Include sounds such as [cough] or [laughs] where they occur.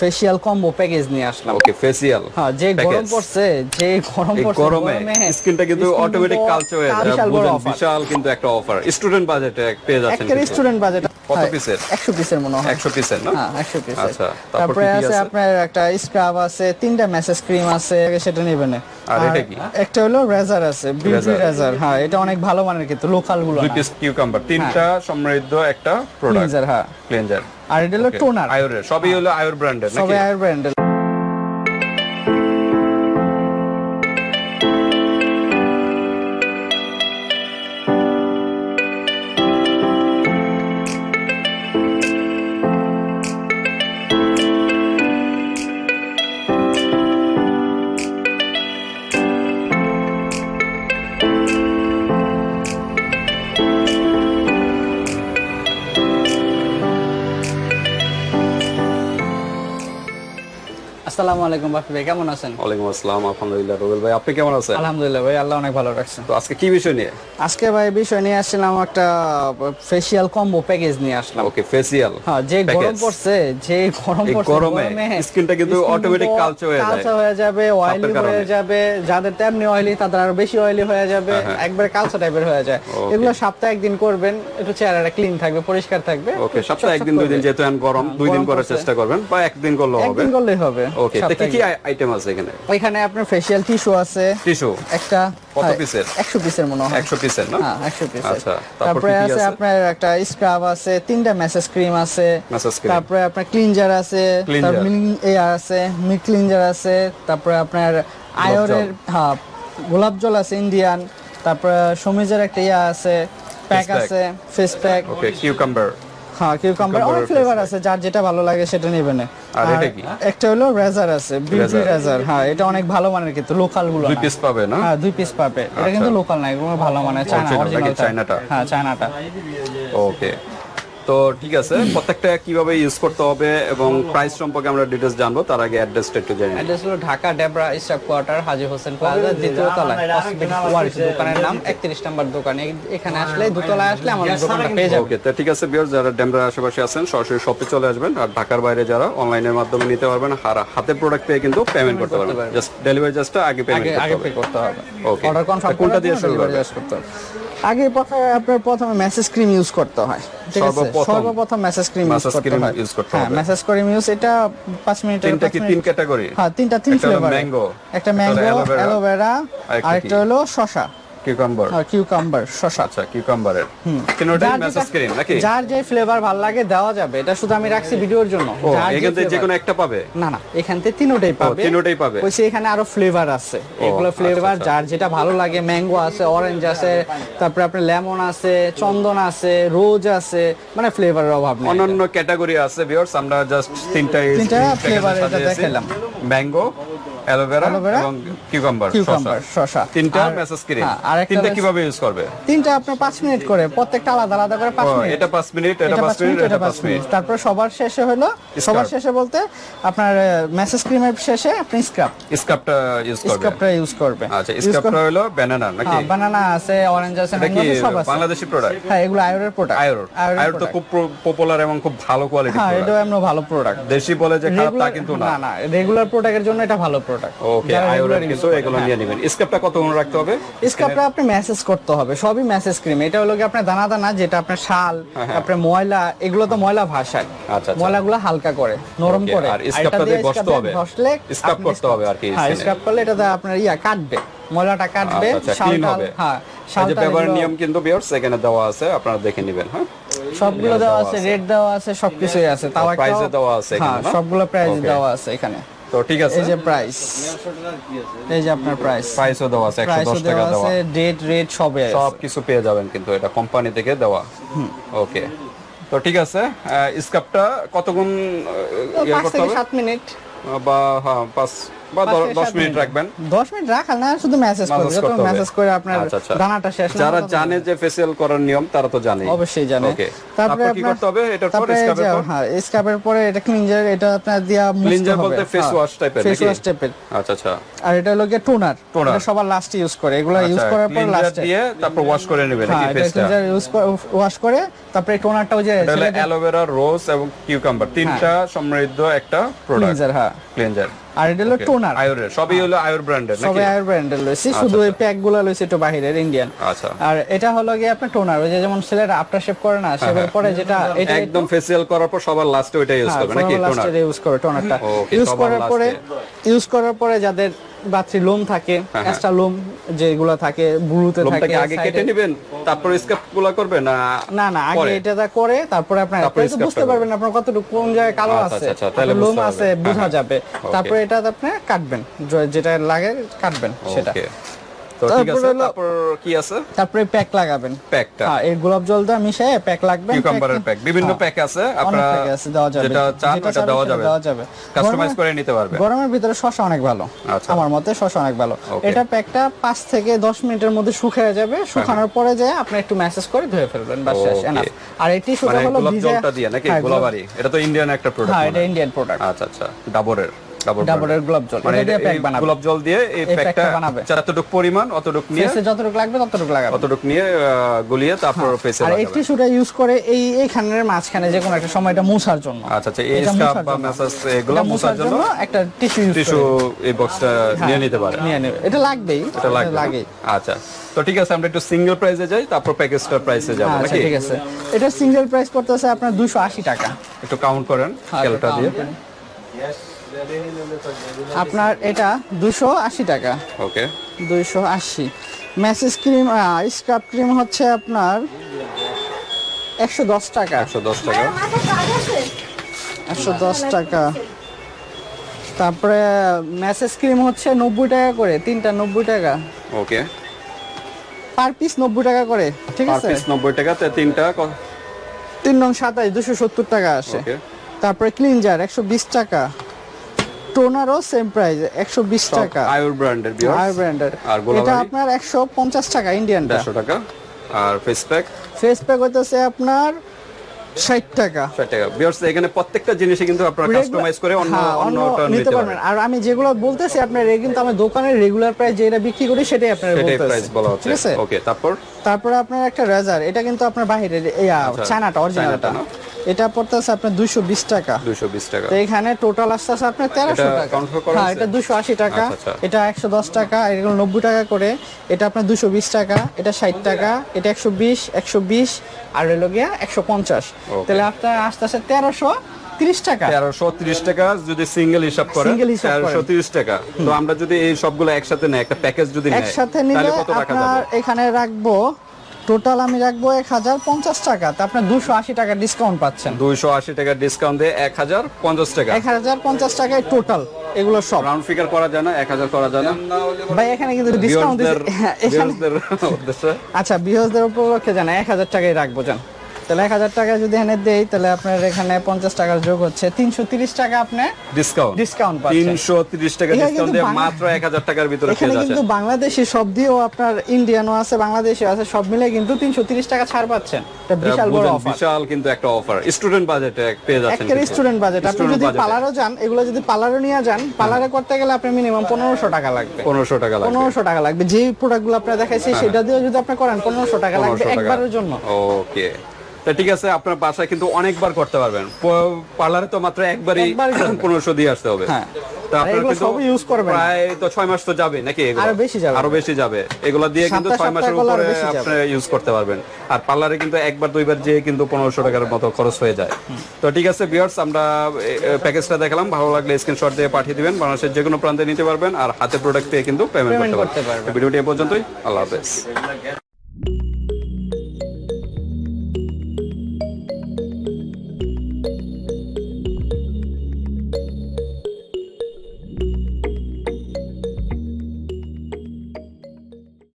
Facial combo package নিয়ে আসলাম। ওকে facial হ্যাঁ যে গরম পড়ছে যে গরম পড়ছে গরমে স্কিনটা কিন্তু অটোমেটিক কালচে হয়ে যায়। বিশাল কিন্তু একটা অফার স্টুডেন্ট বাজেটে পেয়ে যাচ্ছেন একটা। রেস্টুরেন্ট বাজেট কত পিসের? একশো পিসের মনে হয়। 100 পিসের না? হ্যাঁ একশো পিস আচ্ছা, তারপরে আছে আছে? আপনার একটা স্ক্রাব আছে তিনটা মেসেজ ক্রিম আছে সেটা নেবেন। আর এটা কি? একটা হলো রেজার আছে বিউটি রেজার হ্যাঁ এটা অনেক ভালো মানের কিন্তু লোকালগুলো দুই পিস কিউকাম্বার তিনটা সমৃদ্ধ একটা প্রোডাক্ট ক্লিনজার হ্যাঁ। ক্লিনজার আর এটা হলো টোনার। আয়ুরের সবই হলো আয়ুর ব্র্যান্ডের নাকি? সবাই আয়ার ব্র্যান্ডের আসসালামু আলাইকুম বাপি ভাই কেমন আছেন? ওয়ালাইকুম আসসালাম আলহামদুলিল্লাহ রুবেল ভাই আপনি কেমন আছেন? আলহামদুলিল্লাহ ভাই আল্লাহ অনেক ভালো রাখছেন। তো আজকে কি বিষয় নিয়ে? আজকে ভাই বিষয় নিয়ে আসছিলাম একটা ফেশিয়াল কম্বো প্যাকেজ নিয়ে আসলাম। ওকে ফেসিয়াল হ্যাঁ যে গরম পড়ছে যে গরম পড়ছে গরমে skinটা কিন্তু কালচে হয়ে যায়। কালচে হয়ে যাবে অয়েলি হয়ে যাবে যাদের তেমনি অয়েলি তাদের আরও বেশি অয়েলি হয়ে যাবে একবারে হ্যাঁ। কালচে টাইপের হয়ে যায়. এগুলো সপ্তাহে একদিন করবেন একটু চেহারাটা ক্লিন থাকবে পরিষ্কার থাকবে ওকে সপ্তাহে একদিন দুই দিন যেহেতু গরম হ্যাঁ, দুই দিন করার চেষ্টা করবেন বা একদিন করলেও হবে। একদিন করলেই হবে। ওকে তো কি কি। আইটেম আছে এখানে এখানে আপনার ফেশিয়াল টিস্যু আছে টিস্যু একটা কত হ্যাঁ, পিসের? একশো পিসের মনে হয় একশো পিসের না হ্যাঁ একশো পিস আচ্ছা, তারপরে আছে আছে? আপনার একটা স্ক্রাব আছে তিনটা মেসেজ ক্রিম আছে। তারপরে আপনার ক্লিনজার আছে Cleanser। তারপর এ আছে ক্লিনজার আছে তারপরে আপনার আয়রের হ্যাঁ গোলাপ জল আছে ইন্ডিয়ান তারপরে সমিজের একটা ইয়া আছে প্যাক আছে ফেস প্যাক ওকে কিউকাম্বার হ্যাঁ কিউকাম্বার অনেক ফ্লেভার আছে যার যেটা ভালো লাগে সেটা নেবেন আর এটা কি? একটা হলো রেজার আছে বিউটি রেজার হ্যাঁ এটা অনেক ভালো মানের কিন্তু লোকালগুলো দুই পিস পাবে না? হ্যাঁ দুই পিস পাবে। এটা কিন্তু লোকাল না এগুলো ভালো মানের চায়না অরিজিনাল চায়নাটা? হ্যাঁ চায়নাটা ওকে তো ঠিক আছে প্রত্যেকটা কীভাবে ইউজ করতে হবে এবং প্রাইস সম্পর্কে আমরা ডিটেলস জানব তার আগে অ্যাড্রেসটা একটু জানি অ্যাড্রেস হলো Dhaka Debra staff quarter Haji Hossain plaza দ্বিতীয় তলায়। দোকানের নাম 31 নম্বর দোকান। এখানে আসলে দুতলায় আসলে আমাদের দোকানটা পেয়ে যাবে ওকে তো ঠিক আছে বিয়ার যারা ডেমরার আশেপাশে আছেন সরাসরি শপে চলে আসবেন আর ঢাকার বাইরে যারা অনলাইনের মাধ্যমে নিতে পারবেন আর হাতে প্রোডাক্ট পেয়ে কিন্তু পেমেন্ট করতে পারবেন। জাস্ট ডেলিভারি জাস্টটা আগে পেমেন্ট করতে হবে। করতে হবে। Okay. অর্ডার কনফার্ম কোনটা দিয়ে শুরু করতে হবে। আগে প্রথমে আপনার প্রথমে মেসেজ ক্রিম ইউজ করতে হয় ঠিক আছে? সর্বপ্রথম? মেসেজ ক্রিম ইউজ করতে হয়। হ্যাঁ। মেসেজ ক্রিম ইউজ এটা 5 মিনিট তিনটা কি তিন ক্যাটাগরি হ্যাঁ তিনটা তিন ফ্লেভার mango, একটা একটা ম্যাঙ্গো অ্যালোভেরা আর একটা হলো শসা। কিউকাম্বার আর কিউকাম্বার শসা আচ্ছা কিউকাম্বারের তিনটাই যার মেসেজ ক্রিম নাকি? যার যে ফ্লেভার ভালো লাগে দেওয়া যাবে। এটা শুধু আমি রাখছি ভিডিওর জন্য। এখান থেকে যে কোনো একটা পাবে? না না এখান থেকে তিনোটাই পাবে। তিনোটাই পাবে। কইছে এখানে আরও ফ্লেভার আছে। এগুলো আচ্ছা, ফ্লেভার আচ্ছা। যার যেটা ভালো লাগে ম্যাঙ্গো আছে অরেঞ্জ আছে তারপরে আপনার লেমন আছে চন্দন আছে রোজ আছে মানে ফ্লেভারের অভাব নেই। অন্যান্য ক্যাটাগরি আছে ভিউয়ার্স আমরা জাস্ট তিনটাই তিনটা flavor এটা দেখালাম। ম্যাঙ্গো অ্যালোভেরা এবং কিউকাম্বার কিউকাম্বার শসা। তিনটা মেসেজ ক্রিম হ্যাঁ, আর তিনটা কীভাবে ইউজ করবে? তিনটা আপনার পাঁচ মিনিট করে প্রত্যেকটা আলাদা আলাদা করে পাঁচ মিনিট। এটা পাঁচ মিনিট এটা পাঁচ মিনিট এটা পাঁচ মিনিট। তারপর সবার শেষে হলো সবার শেষে বলতে আপনার মেসেজ ক্রিমের শেষে আপনি স্ক্রাব স্কাপটা ইউজ করবে। স্ক্রাবটা ইউজ করবে। আচ্ছা Use হলো ব্যানানা নাকি? হ্যাঁ আছে অরেঞ্জ আছে ম্যাঙ্গো সব আছে। বাংলাদেশি প্রোডাক্ট হ্যাঁ এগুলো আয়ুরের প্রোডাক্ট আয়র। আয়র তো খুব পপুলার এবং খুব ভালো কোয়ালিটি হ্যাঁ এটাও এমন ভালো প্রোডাক্ট দেশি বলে যে খারাপ তা কিন্তু না। না না রেগুলার প্রোডাক্টের জন্য এটা ভালো প্রোডাক্ট ওকে আয়রের কিন্তু এগুলো নিয়ে নেবেন। স্কাপটা কত মনে রাখতে হবে? স্কাপটা আপনি মেসেজ করতে হবে। সবই মেসেজ ক্রিম এটা হলো কি আপনার দানা দানা যেটা আপনার শাল আপনার ময়লা এগুলো তো ময়লা ভাষায় হ্যাঁ। ময়লাগুলো হালকা করে নরম করে। আর এটা দিয়ে দিয়ে ঘষতে হবে? ঘষলে স্কাপ করতে হবে আর কি করলে এটা আপনার ইয়া কাটবে। ময়লাটা কাটবে শাল ক্লিন টাল হবে। এই শাল যে টাল ব্যবহার নিয়ম কিন্তু বিয়ার্স এখানে দেওয়া আছে আপনারা দেখে নেবেন হ্যাঁ? সবগুলো দেওয়া আছে রেট দেওয়া আছে সবকিছুই আছে। তাও একটা দেওয়া আছে হ্যাঁ? সবগুলো প্রাইস দেওয়া আছে এখানে। তো ঠিক আছে। এই যে প্রাইস এই যে আপনার প্রাইস প্রাইসও দেওয়া আছে একশো প্রাইসও দশ টাকা দেওয়া আছে ডেট রেট সবে। আছে সব কিছু পেয়ে যাবেন কিন্তু এটা কোম্পানি থেকে দেওয়া। ওকে তো ঠিক আছে স্কাপটা কতক্ষণ ইয়ে করতে হবে? 7 মিনিট। বা হ্যাঁ পাঁচ বা মিনিট রাখবেন। দশ মিনিট রাখাল না শুধু মেসেজ করবে যত মেসেজ করে আপনার আচ্ছা, আচ্ছা। দানাটা শেষ না যারা জানে যে ফেসিয়াল করার নিয়ম তারা তো জানে অবশ্যই জানে। তারপরে কি করতে হবে? এটার পর স্ক্রাবের পর? হ্যাঁ স্ক্রাবের পরে এটা ক্লিনজার এটা আপনার দিয়া Cleanser বলতে face wash type face wash টাইপের আচ্ছা আচ্ছা। আর এটা হলো গিয়ে টোনার Toner। এটা সবার লাস্টে ইউজ করে। এগুলো ইউজ করার পর লাস্টে দিয়ে তারপর ওয়াশ করে নেবে নাকি হ্যাঁ এটা ফেসটা ক্লিনজার ইউজ ওয়াশ করে তারপরে টোনারটাও যে অ্যালোভেরা রোজ এবং কিউকাম্বার তিনটা সমৃদ্ধ একটা প্রোডাক্ট ক্লিনজার হ্যাঁ। ক্লিনজার আর এটা হলো টোনার। আয়ুরের সবই হলো আয়ুর ব্র্যান্ডের নাকি? সবই আয়ার ব্র্যান্ডের লইছি শুধু এই প্যাকগুলো লইছি একটু বাহিরের ইন্ডিয়ান আচ্ছা। আর এটা হলো গিয়ে আপনার টোনার ওই যে যেমন ছেলেরা আফটার শেভ করে না শেভের পরে যেটা এটা একদম ফেসিয়াল করার পর সবার লাস্টে ওইটা ইউজ করবে নাকি টোনার? ইউজ করে টোনারটা। ইউজ করার পরে ইউজ করার পরে যাদের বাচ্চি লোম থাকে হ্যাঁ। এক্সট্রা লোম যেগুলো থাকে ব্লুতে থাকে আগে কেটে নেবেন? তারপর করবে না না না আগে পরে? এটা করে তারপরে scalp বুঝতে পারবেন আপনার কতটুকু কোন জায়গায় কালো আচ্ছা, আছে আচ্ছা, আপনার লোম আছে বোঝা হ্যাঁ, যাবে। তারপরে এটা আপনি কাটবেন যেটা লাগে কাটবেন সেটা। তো ঠিক তারপরে আছে তারপর কি আছে? তারপরে প্যাক লাগাবেন। প্যাকটা। হ্যাঁ এই গোলাপ জল দিয়ে মিশিয়ে প্যাক লাগবে কিউকাম্বারের প্যাক বিভিন্ন প্যাক আছে আপনারা pack আছে, দেওয়া যাবে। যেটা চান ওটা দেওয়া যাবে। দেওয়া যাবে। কাস্টমাইজ করে নিতে পারবে। গরমের ভিতরে শসা অনেক ভালো। আচ্ছা। আমার মতে শসা অনেক ভালো। এটা প্যাকটা পাঁচ থেকে দশ মিনিটের মধ্যে শুকিয়ে যাবে। শুকানোর পরে যায় আপনি একটু ম্যাসেজ করে ধুয়ে ফেলবেন বাস শেষ Okay. আর এই টিস্যুটা মানে হলো গোলাপ জলটা দিয়ে নাকি? হ্যাঁ, গোলাপ- এটা তো ইন্ডিয়ান একটা প্রোডাক্ট হ্যাঁ এটা ইন্ডিয়ান প্রোডাক্ট আচ্ছা আচ্ছা। ডাবরের। গোলাপ জল। মানে গোলাপ জল দিয়ে এই এই প্যাকটা packটা যতটুকু পরিমাণ অতটুকু নিয়ে ফেসে যতটুকু লাগবে ততটুকু লাগাবে। অতটুকু নিয়ে গুলিয়ে তারপর ফেসে আর এই টিস্যুটা ইউজ করে এই এইখানের মাঝখানে যে কোনো একটা সময় এটা মুছার জন্য। আচ্ছা আচ্ছা এই বা জন্য। ম্যাসাজ এগুলো মোছার জন্য একটা টিস্যু ইউজ টিস্যু এই বক্সটা নিয়ে নিতে পারে। নিয়ে নেবে। এটা লাগবেই। এটা লাগে আচ্ছা। তো ঠিক আছে আমরা একটু সিঙ্গেল প্রাইসে যাই তারপর প্যাকেজটার প্রাইসে যাব আচ্ছা নাকি? ঠিক আছে। এটা সিঙ্গেল প্রাইস পড়তেছে আপনার দুশো আশি টাকা। একটু কাউন্ট করেন হ্যাঁ, ক্যালটা দিয়ে। আপনার এটা দুশো আশি টাকা। ওকে দুইশো আশি। ম্যাসেজ ক্রিম স্ক্রাব ক্রিম হচ্ছে আপনার একশো দশ টাকা। একশো দশ টাকা। একশো দশ টাকা। তারপরে ম্যাসেজ ক্রিম হচ্ছে নব্বই টাকা করে তিনটা নব্বই টাকা। ওকে পার পিস নব্বই টাকা করে ঠিক পার আছে? পিস নব্বই টাকা তে তিনটা তিন নং সাতাশ দুশো সত্তর টাকা আসে। তারপরে ক্লিনজার একশো বিশ টাকা। টোনারও সেম প্রাইস একশো বিশ টাকা। আয়ুর ব্র্যান্ডের বিয়ার ব্র্যান্ডের আর? এটা আপনার একশো পঞ্চাশ টাকা ইন্ডিয়ানটা দেড়শো টাকা। আর ফেস প্যাক ফেস প্যাক হইতেছে আপনার ষাট টাকা। ষাট টাকা। বিয়ার্স এখানে প্রত্যেকটা জিনিসে কিন্তু আপনারা কাস্টমাইজ করে অন্য হ্যাঁ, অন্যটা নিতে পারবেন। আর আমি যেগুলো বলতেছি আপনার কিন্তু আমি দোকানের রেগুলার প্রাইস যেটা বিক্রি করি সেটাই আপনার সেটাই প্রাইস বলা হচ্ছে। ঠিক আছে? ওকে তারপর? তারপরে আপনার একটা রেজার এটা কিন্তু আপনার বাইরের আচ্ছা, চায়নাটা অরিজিনালটা চায়নাটা এটা পড়তেছে আপনার দুইশো বিশ টাকা। দুশো বিশ টাকা। তো এখানে টোটাল আসতেছে আপনার তেরোশো এটা টাকা করা হ্যাঁ? এটা দুশো আশি টাকা। আচ্ছা, আচ্ছা। এটা একশো দশ টাকা এগুলো নব্বই টাকা করে। এটা আপনার দুশো বিশ টাকা এটা ষাট টাকা এটা একশো বিশ একশো বিশ আর হলো গিয়া একশো পঞ্চাশ। তাহলে আপনার আস্তে আস্তে তেরোশো তিরিশ টাকা। তেরোশো তিরিশ টাকা যদি সিঙ্গেল হিসাব করেন। টাকা। তো আমরা যদি এই সবগুলো একসাথে নেই একটা প্যাকেজ যদি একসাথে নিলে এখানে রাখব টোটাল আমি রাখব এক হাজার পঞ্চাশ টাকা। তা আপনার দুশো আশি টাকা ডিসকাউন্ট পাচ্ছেন। দুইশো আশি টাকা ডিসকাউন্ট দিয়ে এক হাজার পঞ্চাশ টাকা। এক হাজার পঞ্চাশ টাকায় টোটাল এগুলো সব। রাউন্ড ফিগার করা যায় না এক হাজার করা যায় না। ভাই এখানে কিন্তু ডিসকাউন্ট [laughs] আচ্ছা বৃহস্পতির উপলক্ষে জানা এক হাজার টাকায় রাখব যান তাহলে এক হাজার টাকা যদি এখানে দেই তাহলে আপনার এখানে পঞ্চাশ টাকার যোগ হচ্ছে। তিনশো তিরিশ টাকা আপনি ডিসকাউন্ট ডিসকাউন্ট পাচ্ছেন। তিনশো তিরিশ টাকা ডিসকাউন্ট দিয়ে মাত্র এক হাজার টাকার ভিতরে এখানে কিন্তু বাংলাদেশি সব দিয়েও আপনার ইন্ডিয়ানও আছে বাংলাদেশি আছে সব মিলে কিন্তু তিনশো তিরিশ টাকা ছাড় পাচ্ছেন। বিশাল বড় অফার বিশাল কিন্তু একটা অফার স্টুডেন্ট বাজেটে পেয়ে যাচ্ছেন একেবারে স্টুডেন্ট বাজেট আপনি যদি। পার্লারও যান এগুলো যদি পার্লারও নিয়ে যান পার্লারে করতে গেলে আপনার মিনিমাম পনেরোশো টাকা লাগবে। পনেরোশো টাকা লাগবে। পনেরোশো টাকা লাগবে। যে প্রোডাক্টগুলো আপনার দেখাইছি সেটা দিয়েও যদি আপনি করেন পনেরোশো টাকা লাগবে 1500 টাকা। একবারের জন্য। ওকে তা ঠিক আছে আপনার বাসায় কিন্তু অনেকবার করতে পারবেন। পার্লারে তো মাত্র একবারই পনেরোশো দিয়ে আসতে হবে। হ্যাঁ। প্রায় তো ছয় মাস তো যাবে নাকি এগুলো? আরও বেশি যাবে। আরও বেশি যাবে। এগুলো দিয়ে কিন্তু ছয় মাসের উপরে আপনি ইউজ করতে পারবেন। আর পার্লারে কিন্তু একবার দুইবার যেয়ে কিন্তু পনেরোশো টাকার মতো খরচ হয়ে যায়। তো ঠিক আছে বিয়ার্স আমরা প্যাকেজটা দেখালাম। ভালো লাগলে স্ক্রিনশট দিয়ে পাঠিয়ে দিবেন। বাংলাদেশের যে কোনো প্রান্তে নিতে পারবেন। আর হাতে প্রোডাক্ট পেয়ে কিন্তু পেমেন্ট করতে পারবেন। পারবেন। ভিডিওটি এ পর্যন্তই। আল্লাহ হাফেজ।